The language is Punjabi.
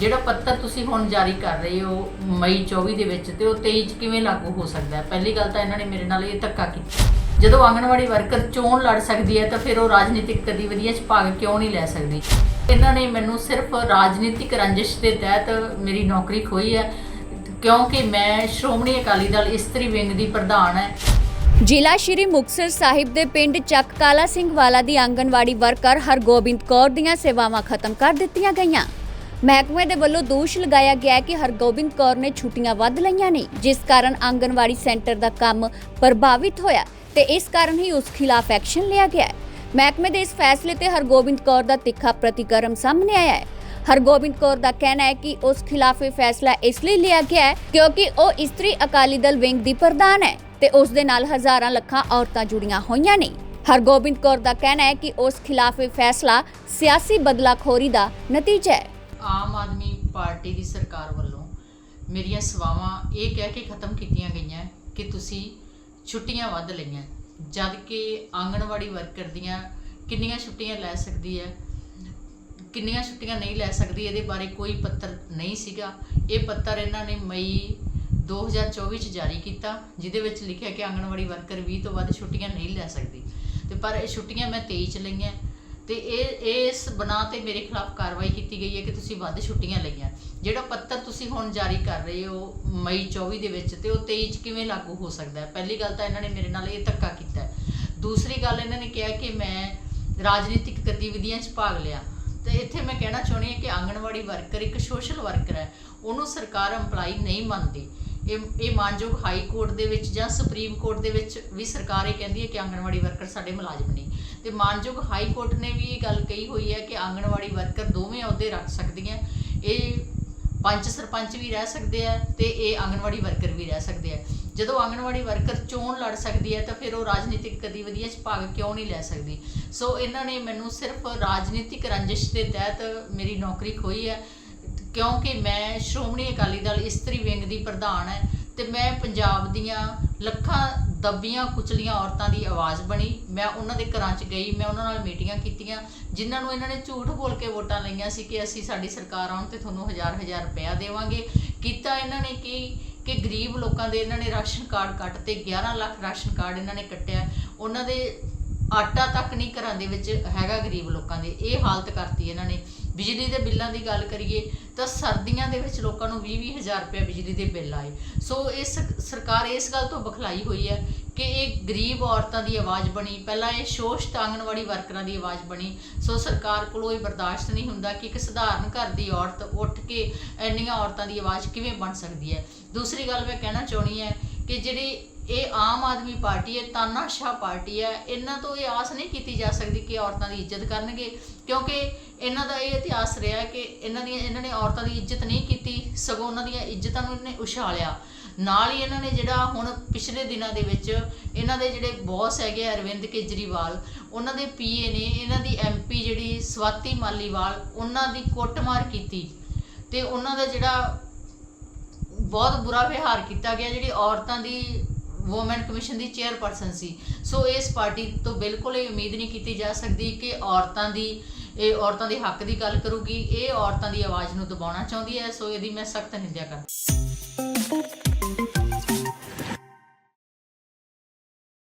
ਜਿਹੜਾ ਪੱਤਰ ਤੁਸੀਂ ਹੁਣ ਜਾਰੀ ਕਰ ਰਹੇ ਹੋ ਮਈ 24 ਦੇ ਵਿੱਚ ਤੇ ਉਹ 23 ਚ ਕਿਵੇਂ ਲਾਗੂ ਹੋ ਸਕਦਾ ਹੈ? ਪਹਿਲੀ ਗੱਲ ਤਾਂ ਇਹਨਾਂ ਨੇ ਮੇਰੇ ਨਾਲ ਇਹ ਧੱਕਾ ਕੀਤਾ। ਜਦੋਂ ਆਂਗਣਵਾੜੀ ਵਰਕਰ ਚੋਣ ਲੜ ਸਕਦੀ ਹੈ ਤਾਂ ਫਿਰ ਉਹ ਰਾਜਨੀਤਿਕ ਗਤੀਵਿਧੀਆਂ 'ਚ ਭਾਗ ਕਿਉਂ ਨਹੀਂ ਲੈ ਸਕਦੀ? ਇਹਨਾਂ ਨੇ ਮੈਨੂੰ ਸਿਰਫ ਰਾਜਨੀਤਿਕ ਰੰਜਿਸ਼ ਦੇ ਤਹਿਤ ਮੇਰੀ ਨੌਕਰੀ ਖੋਈ ਹੈ, ਕਿਉਂਕਿ ਮੈਂ ਸ਼੍ਰੋਮਣੀ ਅਕਾਲੀ ਦਲ ਇਸਤਰੀ ਵਿੰਗ ਦੀ ਪ੍ਰਧਾਨ ਹੈ। ਜ਼ਿਲ੍ਹਾ ਸ਼੍ਰੀ ਮੁਕਤਸਰ ਸਾਹਿਬ ਦੇ ਪਿੰਡ ਚੱਕ ਕਾਲਾ ਸਿੰਘ ਵਾਲਾ ਦੀ ਆਂਗਨਵਾੜੀ ਵਰਕਰ ਹਰਗੋਬਿੰਦ ਕੌਰ ਦੀਆਂ ਸੇਵਾਵਾਂ ਖਤਮ ਕਰ ਦਿੱਤੀਆਂ ਗਈਆਂ। ਮਹਿਕਮੇ ਦੇ ਵੱਲੋਂ ਦੋਸ਼ ਲਗਾਇਆ ਗਿਆ ਕਿ ਹਰਗੋਬਿੰਦ ਕੌਰ ਨੇ ਛੁੱਟੀਆਂ ਵੱਧ ਲਈਆਂ ਨੇ, ਜਿਸ ਕਾਰਨ ਆਂਗਨਵਾੜੀ ਸੈਂਟਰ ਦਾ ਕੰਮ ਪ੍ਰਭਾਵਿਤ ਹੋਇਆ ਤੇ ਇਸ ਕਾਰਨ ਹੀ ਉਸ ਖਿਲਾਫ ਐਕਸ਼ਨ ਲਿਆ ਗਿਆ ਹੈ। ਮਹਿਕਮੇ ਦੇ ਇਸ ਫੈਸਲੇ ਤੇ ਹਰਗੋਬਿੰਦ ਕੌਰ ਦਾ ਤਿੱਖਾ ਪ੍ਰਤੀਕਰਮ ਸਾਹਮਣੇ ਆਇਆ ਹੈ। ਹਰਗੋਬਿੰਦ ਕੌਰ ਦਾ ਕਹਿਣਾ ਹੈ ਕਿ ਉਸ ਖਿਲਾਫ ਇਹ ਫੈਸਲਾ ਇਸ ਲਈ ਲਿਆ ਗਿਆ ਹੈ ਕਿਉਂਕਿ ਉਹ ਇਸਤਰੀ ਅਕਾਲੀ ਦਲ ਵਿੰਗ ਦੀ ਪ੍ਰਧਾਨ ਹੈ ਤੇ ਉਸ ਦੇ ਨਾਲ ਹਜ਼ਾਰਾਂ ਲੱਖਾਂ ਔਰਤਾਂ ਜੁੜੀਆਂ ਹੋਈਆਂ ਨੇ। ਹਰਗੋਬਿੰਦ ਕੌਰ ਦਾ ਕਹਿਣਾ ਹੈ ਕਿ ਉਸ ਖਿਲਾਫ ਇਹ ਫੈਸਲਾ ਸਿਆਸੀ ਬਦਲਾਖੋਰੀ ਦਾ ਨਤੀਜਾ ਹੈ। ਆਮ ਆਦਮੀ ਪਾਰਟੀ ਦੀ ਸਰਕਾਰ ਵੱਲੋਂ ਮੇਰੀਆਂ ਸੇਵਾਵਾਂ ਇਹ ਕਹਿ ਕੇ ਖਤਮ ਕੀਤੀਆਂ ਗਈਆਂ ਕਿ ਤੁਸੀਂ ਛੁੱਟੀਆਂ ਵੱਧ ਲਈਆਂ। ਜਦ ਕਿ ਆਂਗਣਵਾੜੀ ਵਰਕਰ ਦੀਆਂ ਕਿੰਨੀਆਂ ਛੁੱਟੀਆਂ ਲੈ ਸਕਦੀ ਹੈ, ਕਿੰਨੀਆਂ ਛੁੱਟੀਆਂ ਨਹੀਂ ਲੈ ਸਕਦੀ, ਇਹਦੇ ਬਾਰੇ ਕੋਈ ਪੱਤਰ ਨਹੀਂ ਸੀਗਾ। ਇਹ ਪੱਤਰ ਇਹਨਾਂ ਨੇ ਮਈ 2024 ਚ ਜਾਰੀ ਕੀਤਾ, ਜਿਹਦੇ ਵਿੱਚ ਲਿਖਿਆ ਕਿ ਆਂਗਣਵਾੜੀ ਵਰਕਰ 20 ਤੋਂ ਵੱਧ ਛੁੱਟੀਆਂ ਨਹੀਂ ਲੈ ਸਕਦੀ। ਤੇ ਪਰ ਇਹ ਛੁੱਟੀਆਂ ਮੈਂ 23 ਚ ਲਈਆਂ। ਤੇ ਇਹ ਇਸ ਬਣਾ ਤੇ ਮੇਰੇ ਖਿਲਾਫ ਕਾਰਵਾਈ ਕੀਤੀ ਗਈ ਹੈ ਕਿ ਤੁਸੀਂ ਵੱਧ ਛੁੱਟੀਆਂ ਲਈਆਂ। ਜਿਹੜਾ ਪੱਤਰ ਤੁਸੀਂ ਹੁਣ ਜਾਰੀ ਕਰ ਰਹੇ ਹੋ ਮਈ 24 ਦੇ ਵਿੱਚ ਤੇ ਉਹ 23 ਚ ਕਿਵੇਂ ਲਾਗੂ ਹੋ ਸਕਦਾ ਹੈ? ਪਹਿਲੀ ਗੱਲ ਤਾਂ ਇਹਨਾਂ ਨੇ ਮੇਰੇ ਨਾਲ ਇਹ ਧੱਕਾ ਕੀਤਾ ਦੂਸਰੀ ਗੱਲ ਇਹਨਾਂ ਨੇ ਕਿਹਾ ਕਿ ਮੈਂ ਰਾਜਨੀਤਿਕ ਗਤੀਵਿਧੀਆਂ 'ਚ ਭਾਗ ਲਿਆ। ਤੇ ਇੱਥੇ ਮੈਂ ਕਹਿਣਾ ਚਾਹੁੰਦੀ ਹਾਂ ਕਿ ਆਂਗਣਵਾੜੀ ਵਰਕਰ ਇੱਕ ਸੋਸ਼ਲ ਵਰਕਰ ਹੈ। ਉਹਨੂੰ ਸਰਕਾਰ EMPLOYE ਨਹੀਂ ਮੰਨਦੀ। ਇਹ ਇਹ ਮਾਨਯੋਗ ਹਾਈ ਕੋਰਟ ਦੇ ਵਿੱਚ ਜਾਂ ਸੁਪਰੀਮ ਕੋਰਟ ਦੇ ਵਿੱਚ ਵੀ ਸਰਕਾਰ ਇਹ ਕਹਿੰਦੀ ਹੈ ਕਿ ਆਂਗਣਵਾੜੀ ਵਰਕਰ ਸਾਡੇ ਮੁਲਾਜ਼ਮ ਨਹੀਂ। ਤੇ ਮਾਨਯੋਗ ਹਾਈ ਕੋਰਟ ਨੇ ਵੀ ਇਹ ਗੱਲ ਕਹੀ ਹੋਈ ਹੈ ਕਿ ਆਂਗਣਵਾੜੀ ਵਰਕਰ ਦੋਵੇਂ ਅਹੁਦੇ ਰੱਖ ਸਕਦੀਆਂ ਇਹ ਪੰਚ ਸਰਪੰਚ ਵੀ ਰਹਿ ਸਕਦੇ ਆ ਤੇ ਇਹ ਆਂਗਣਵਾੜੀ ਵਰਕਰ ਵੀ ਰਹਿ ਸਕਦੇ ਆ ਜਦੋਂ ਆਂਗਣਵਾੜੀ ਵਰਕਰ ਚੋਣ ਲੜ ਸਕਦੀ ਹੈ ਤਾਂ ਫਿਰ ਉਹ ਰਾਜਨੀਤਿਕ ਗਤੀਵਿਧੀਆਂ 'ਚ ਭਾਗ ਕਿਉਂ ਨਹੀਂ ਲੈ ਸਕਦੀ? ਸੋ ਇਹਨਾਂ ਨੇ ਮੈਨੂੰ ਸਿਰਫ ਰਾਜਨੀਤਿਕ ਰੰਜਿਸ਼ ਦੇ ਤਹਿਤ ਮੇਰੀ ਨੌਕਰੀ ਖੋਈ ਹੈ ਕਿਉਂਕਿ ਮੈਂ ਸ਼੍ਰੋਮਣੀ ਅਕਾਲੀ ਦਲ ਇਸਤਰੀ ਵਿੰਗ ਦੀ ਪ੍ਰਧਾਨ ਹੈ ਤੇ ਮੈਂ ਪੰਜਾਬ ਦੀਆਂ ਲੱਖਾਂ ਦੱਬੀਆਂ ਕੁਚਲੀਆਂ ਔਰਤਾਂ ਦੀ ਆਵਾਜ਼ ਬਣੀ। ਮੈਂ ਉਹਨਾਂ ਦੇ ਘਰਾਂ 'ਚ ਗਈ, ਮੈਂ ਉਹਨਾਂ ਨਾਲ ਮੀਟਿੰਗਾਂ ਕੀਤੀਆਂ, ਜਿਨ੍ਹਾਂ ਨੂੰ ਇਹਨਾਂ ਨੇ ਝੂਠ ਬੋਲ ਕੇ ਵੋਟਾਂ ਲਈਆਂ ਸੀ ਕਿ ਅਸੀਂ ਸਾਡੀ ਸਰਕਾਰ ਆਉਣ ਤੇ ਤੁਹਾਨੂੰ ਹਜ਼ਾਰ ਹਜ਼ਾਰ ਰੁਪਇਆ ਦੇਵਾਂਗੇ। ਕੀਤਾ ਇਹਨਾਂ ਨੇ ਕੀ? ਕਿ ਗਰੀਬ ਲੋਕਾਂ ਦੇ ਇਹਨਾਂ ਨੇ ਰਾਸ਼ਨ ਕਾਰਡ ਕੱਟ ਤੇ 11 ਲੱਖ ਰਾਸ਼ਨ ਕਾਰਡ ਇਹਨਾਂ ਨੇ ਕੱਟਿਆ। ਉਹਨਾਂ ਦੇ ਆਟਾ ਤੱਕ ਨਹੀਂ ਘਰਾਂ ਦੇ ਵਿੱਚ ਹੈਗਾ ਗਰੀਬ ਲੋਕਾਂ ਦੇ। ਇਹ ਹਾਲਤ ਕਰਤੀ ਇਹਨਾਂ ਨੇ। ਬਿਜਲੀ ਦੇ ਬਿੱਲਾਂ ਦੀ ਗੱਲ ਕਰੀਏ ਤਾਂ ਸਰਦੀਆਂ ਦੇ ਵਿੱਚ ਲੋਕਾਂ ਨੂੰ 20 ਹਜ਼ਾਰ ਰੁਪਏ ਬਿਜਲੀ ਦੇ ਬਿੱਲ ਆਏ। ਸੋ ਇਸ ਸਰਕਾਰ ਇਸ ਗੱਲ ਤੋਂ ਬਖਲਾਈ ਹੋਈ ਹੈ ਕਿ ਇਹ ਗਰੀਬ ਔਰਤਾਂ ਦੀ ਆਵਾਜ਼ ਬਣੀ, ਪਹਿਲਾਂ ਇਹ ਸ਼ੋਸ਼ਤ ਆਂਗਣਵਾੜੀ ਵਰਕਰਾਂ ਦੀ ਆਵਾਜ਼ ਬਣੀ। ਸੋ ਸਰਕਾਰ ਕੋਲੋਂ ਇਹ ਬਰਦਾਸ਼ਤ ਨਹੀਂ ਹੁੰਦਾ ਕਿ ਇੱਕ ਸਧਾਰਨ ਘਰ ਦੀ ਔਰਤ ਉੱਠ ਕੇ ਇੰਨੀਆਂ ਔਰਤਾਂ ਦੀ ਆਵਾਜ਼ ਕਿਵੇਂ ਬਣ ਸਕਦੀ ਹੈ। ਦੂਸਰੀ ਗੱਲ ਮੈਂ ਕਹਿਣਾ ਚਾਹਣੀ ਹੈ ਕਿ ਜਿਹੜੀ ਇਹ ਆਮ ਆਦਮੀ ਪਾਰਟੀ ਹੈ, ਤਾਨਾਸ਼ਾਹ ਪਾਰਟੀ ਹੈ, ਇਹਨਾਂ ਤੋਂ ਇਹ ਆਸ ਨਹੀਂ ਕੀਤੀ ਜਾ ਸਕਦੀ ਕਿ ਔਰਤਾਂ ਦੀ ਇੱਜ਼ਤ ਕਰਨਗੇ। ਕਿਉਂਕਿ ਇਹਨਾਂ ਦਾ ਇਹ ਇਤਿਹਾਸ ਰਿਹਾ ਕਿ ਇਹਨਾਂ ਦੀਆਂ, ਇਹਨਾਂ ਨੇ ਔਰਤਾਂ ਦੀ ਇੱਜ਼ਤ ਨਹੀਂ ਕੀਤੀ, ਸਗੋਂ ਉਹਨਾਂ ਦੀਆਂ ਇੱਜ਼ਤਾਂ ਨੂੰ ਇਹਨੇ ਉਛਾਲਿਆ। ਨਾਲ ਹੀ ਇਹਨਾਂ ਨੇ ਜਿਹੜਾ ਹੁਣ ਪਿਛਲੇ ਦਿਨਾਂ ਦੇ ਵਿੱਚ ਇਹਨਾਂ ਦੇ ਜਿਹੜੇ ਬੌਸ ਹੈਗੇ ਆ, ਅਰਵਿੰਦ ਕੇਜਰੀਵਾਲ, ਉਹਨਾਂ ਦੇ ਪੀਏ ਨੇ, ਇਹਨਾਂ ਦੀ ਐਮਪੀ ਜਿਹੜੀ ਸਵਾਤੀ ਮਾਲੀਵਾਲ, ਉਹਨਾਂ ਦੀ ਕੁੱਟਮਾਰ ਕੀਤੀ। ਤੇ ਉਹਨਾਂ ਦਾ ਜਿਹੜਾ ਬਹੁਤ ਬੁਰਾ ਵਿਹਾਰ ਕੀਤਾ ਗਿਆ, ਜਿਹੜੀ ਔਰਤਾਂ ਦੀ ਵੂਮਨ ਕਮਿਸ਼ਨ ਦੀ ਚੇਅਰਪਰਸਨ ਸੀ। ਸੋ ਇਸ ਪਾਰਟੀ ਤੋਂ ਬਿਲਕੁਲ ਇਹ ਉਮੀਦ ਨਹੀਂ ਕੀਤੀ ਜਾ ਸਕਦੀ ਕਿ ਔਰਤਾਂ ਦੀ, ਇਹ ਔਰਤਾਂ ਦੇ ਹੱਕ ਦੀ ਗੱਲ ਕਰੂਗੀ। ਇਹ ਔਰਤਾਂ ਦੀ ਆਵਾਜ਼ ਨੂੰ ਦਬਾਉਣਾ ਚਾਹੁੰਦੀ ਹੈ। ਸੋ ਇਹਦੀ ਮੈਂ ਸਖਤ ਨਿੰਦਿਆ ਕਰਦਾ